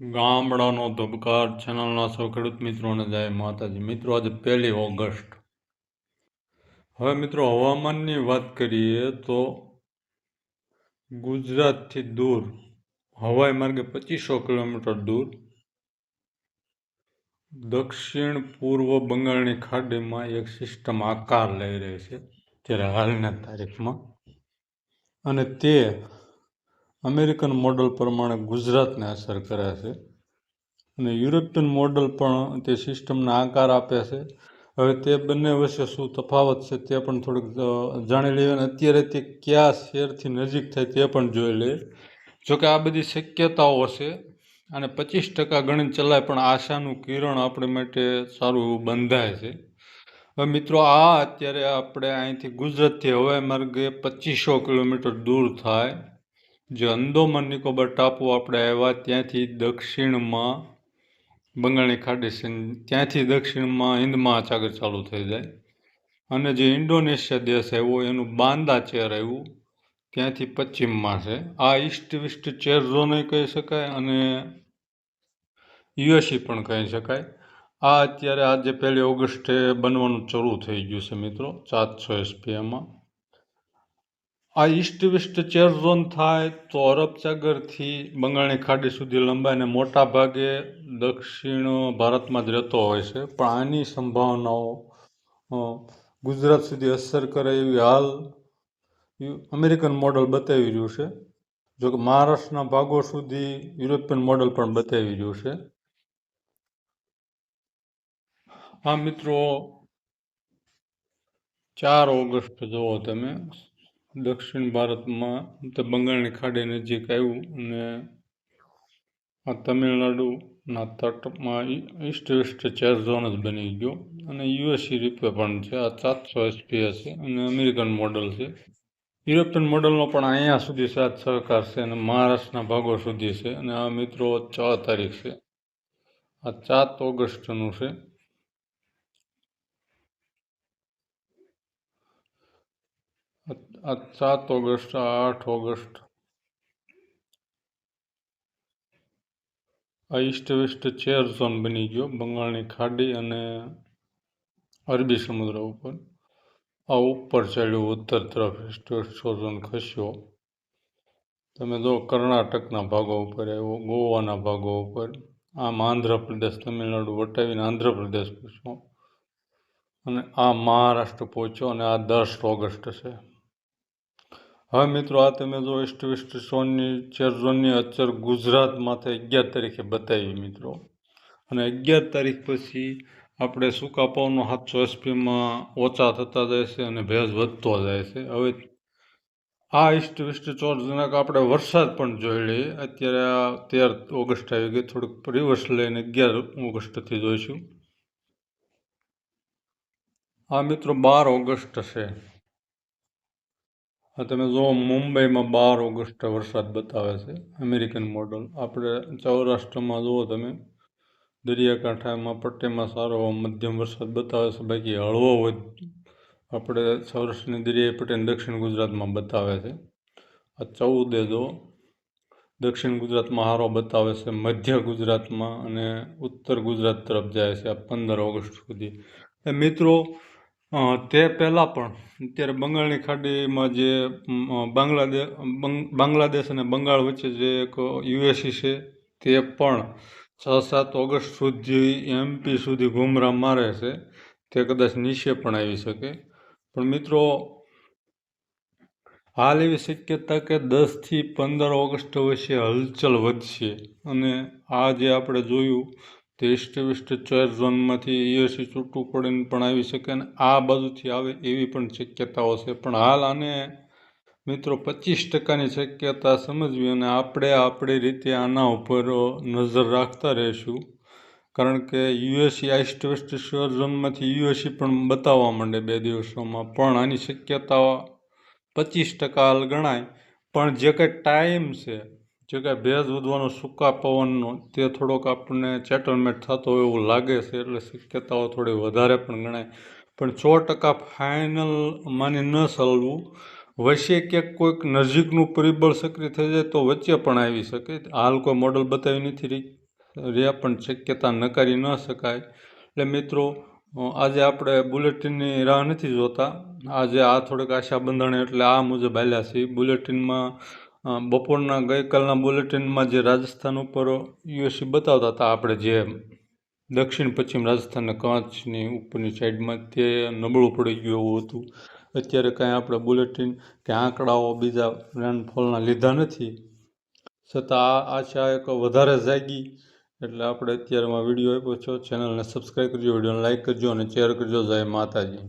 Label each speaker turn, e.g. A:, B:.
A: ગામડાનો ધબકાર ચેનલના સૌ ખેડૂત મિત્રોને જય માતાજી. મિત્રો, આજે પહેલી ઓગસ્ટ. હવે મિત્રો, હવામાનની વાત કરીએ તો ગુજરાતથી દૂર, હવાઈ માર્ગે પચીસો કિલોમીટર દૂર, દક્ષિણ પૂર્વ બંગાળની ખાડીમાં એક સિસ્ટમ આકાર લઈ રહી છે, ત્યારે હાલના તારીખમાં. અને તે અમેરિકન મોડલ પ્રમાણે ગુજરાતને અસર કરે છે. અને યુરોપિયન મોડલ પણ તે સિસ્ટમને આકાર આપે છે. હવે તે બંને વચ્ચે શું તફાવત છે તે પણ થોડુંક જાણી લઈએ. અને અત્યારે તે કયા શેરથી નજીક થાય તે પણ જોઈ લઈએ. જોકે આ બધી શક્યતાઓ છે અને પચીસ ટકા ગણીને ચલાય પણ આશાનું કિરણ આપણે માટે સારું એવું બંધાય છે. હવે મિત્રો, આ અત્યારે આપણે અહીંથી ગુજરાતથી હવાઈ માર્ગે પચીસો કિલોમીટર દૂર થાય. જે અંદોમાન નિકોબાર ટાપુ આપણે આવ્યા, ત્યાંથી દક્ષિણમાં બંગાળની ખાડી છે ત્યાંથી દક્ષિણમાં હિન્દ મહાસાગર ચાલુ થઈ જાય. અને જે ઇન્ડોનેશિયા દેશ આવ્યો, એનું બાંદા ચેર આવ્યું, ત્યાંથી પશ્ચિમમાં છે. આ ઈસ્ટ વેસ્ટ ચેર ઝોને કહી શકાય અને યુએસી પણ કહી શકાય. આ અત્યારે આજે પહેલી ઓગસ્ટે બનવાનું શરૂ થઈ ગયું છે મિત્રો, સાતસો એસપીએમાં આ ઈસ્ટ વેસ્ટ ચેર ઝોન થાય તો અરબ સાગરથી બંગાળની ખાડી સુધી લંબાઈને મોટા ભાગે દક્ષિણ ભારતમાં જ રહેતો હોય છે. પણ આની સંભાવનાઓ ગુજરાત સુધી અસર કરે એવી હાલ અમેરિકન મોડલ બતાવી રહ્યું છે. જોકે મહારાષ્ટ્રના ભાગો સુધી યુરોપિયન મોડલ પણ બતાવી રહ્યું છે. હા મિત્રો, ચાર ઓગસ્ટ જુઓ તમે. દક્ષિણ ભારતમાં તે બંગાળની ખાડી નજીક આવ્યું અને આ તમિલનાડુના તટમાં ઈસ્ટ વેસ્ટ ચેર ઝોન જ બની ગયો. અને યુએસી રૂપે પણ છે. આ સાતસો એસપીએસ છે અને અમેરિકન મોડલ છે. યુરોપિયન મોડલનો પણ અહીંયા સુધી સાથ સહકાર છે અને મહારાષ્ટ્રના ભાગો સુધી છે. અને આ મિત્રો છ તારીખ છે. આ સાત ઓગસ્ટનું છે આ- આ સાત ઓગસ્ટ આઠ ઓગસ્ટ. આ ઈસ્ટ વેસ્ટ ચેર ઝોન બની ગયો, બંગાળની ખાડી અને અરબી સમુદ્ર ઉપર. આ ઉપર ચડ્યું ઉત્તર તરફ ઈસ્ટ વેસ્ટ ઝોન ખસ્યો. તમે જો કર્ણાટકના ભાગો ઉપર આવ્યો, ગોવાના ભાગો ઉપર, આમ આંધ્રપ્રદેશ, તમિલનાડુ વટાવીને આંધ્રપ્રદેશ પહોંચ્યો અને આ મહારાષ્ટ્ર પહોંચ્યો અને આ દસ ઓગસ્ટ છે. હવે મિત્રો આ તમે જો ઈસ્ટ વેસ્ટ ઝોનની ચેર ઝોનની અસર ગુજરાત માથે અગિયાર તારીખે બતાવી મિત્રો. અને અગિયાર તારીખ પછી આપણે સૂકા પવનો સાતસો એસપીમાં ઓછા થતા જાય છે અને ભેજ વધતો જાય છે. હવે આ ઈસ્ટ વેસ્ટ ચોરજનક આપણે વરસાદ પણ જોઈ લઈએ. અત્યારે આ તેર ઓગસ્ટ આવી ગઈ, થોડુંક રિવર્સ લઈને અગિયાર ઓગસ્ટથી જોઈશું. આ મિત્રો બાર ઓગસ્ટ છે. તમે જુઓ, મુંબઈમાં બાર ઓગસ્ટે વરસાદ બતાવે છે, અમેરિકન મોડલ. આપણે સૌરાષ્ટ્રમાં જુઓ તમે, દરિયાકાંઠામાં પટ્ટીમાં સારો મધ્યમ વરસાદ બતાવે છે, બાકી હળવો હોય આપણે સૌરાષ્ટ્રની દરિયાઈ પટ્ટીને દક્ષિણ ગુજરાતમાં બતાવે છે. આ ચૌદે જો દક્ષિણ ગુજરાતમાં સારો બતાવે છે, મધ્ય ગુજરાતમાં અને ઉત્તર ગુજરાત તરફ જાય છે, આ પંદર ઓગસ્ટ સુધી. મિત્રો તે પહેલાં પણ અત્યારે બંગાળની ખાડીમાં જે બાંગ્લાદેશ બાંગ્લાદેશ અને બંગાળ વચ્ચે જે એક યુએસી છે, તે પણ છ સાત ઓગસ્ટ સુધી એમપી સુધી ઘૂમરા મારે છે. તે કદાચ નીચે પણ આવી શકે. પણ મિત્રો, હાલ એવી શક્યતા કે દસથી પંદર ઓગસ્ટ વચ્ચે હલચલ વધશે. અને આ જે આપણે જોયું વેસ્ટ ચેર ઝોનમાંથી યુએસી છૂટું પડીને પણ આવી શકે અને આ બાજુથી આવે એવી પણ શક્યતાઓ છે. પણ હાલ આને મિત્રો પચીસ ટકાની શક્યતા સમજવી અને આપણે આપણી રીતે આના ઉપર નજર રાખતા રહીશું. કારણ કે યુએસી આઈસ્ટ ઈસ્ટ વેસ્ટ શ્યોર ઝોનમાંથી યુએસી પણ બતાવવા માંડે બે દિવસોમાં. પણ આની શક્યતા પચીસ ટકા હાલ ગણાય. પણ જે કંઈ ટાઈમ છે જે કાંઈ ભેજ વધવાનો સૂકા પવનનો તે થોડોક આપણને ચેટલમેટ થતો હોય એવું લાગે છે, એટલે શક્યતાઓ થોડી વધારે પણ ગણાય. પણ સો ટકા ફાઇનલ માની ન ચાલવું. વચ્ચે ક્યાંક કોઈક નજીકનું પરિબળ સક્રિય થઈ જાય તો વચ્ચે પણ આવી શકે. હાલ કોઈ મોડલ બતાવી નથી રહી, રહ્યા, પણ શક્યતા નકારી ન શકાય. એટલે મિત્રો આજે આપણે બુલેટિનની રાહ નથી જોતા. આજે આ થોડીક આશા બંધાણે એટલે આ મુજબ હાલ્યા છીએ. બુલેટિનમાં બપોરના ગઈકાલના બુલેટિનમાં જે રાજસ્થાન ઉપર યુએસસી બતાવતા હતા, આપણે જે દક્ષિણ પશ્ચિમ રાજસ્થાનના કાંચની ઉપરની સાઈડમાં તે નબળું પડી ગયું એવું હતું. અત્યારે કાંઈ આપણે બુલેટિન કે આંકડાઓ બીજા રેનફોલના લીધા નથી. છતાં આ આશા એક વધારે જાગી. એટલે આપણે અત્યારમાં વીડિયો આપ્યો છો. ચેનલને સબસ્ક્રાઈબ કરજો, વિડીયોને લાઇક કરજો અને શેર કરજો. જય માતાજી.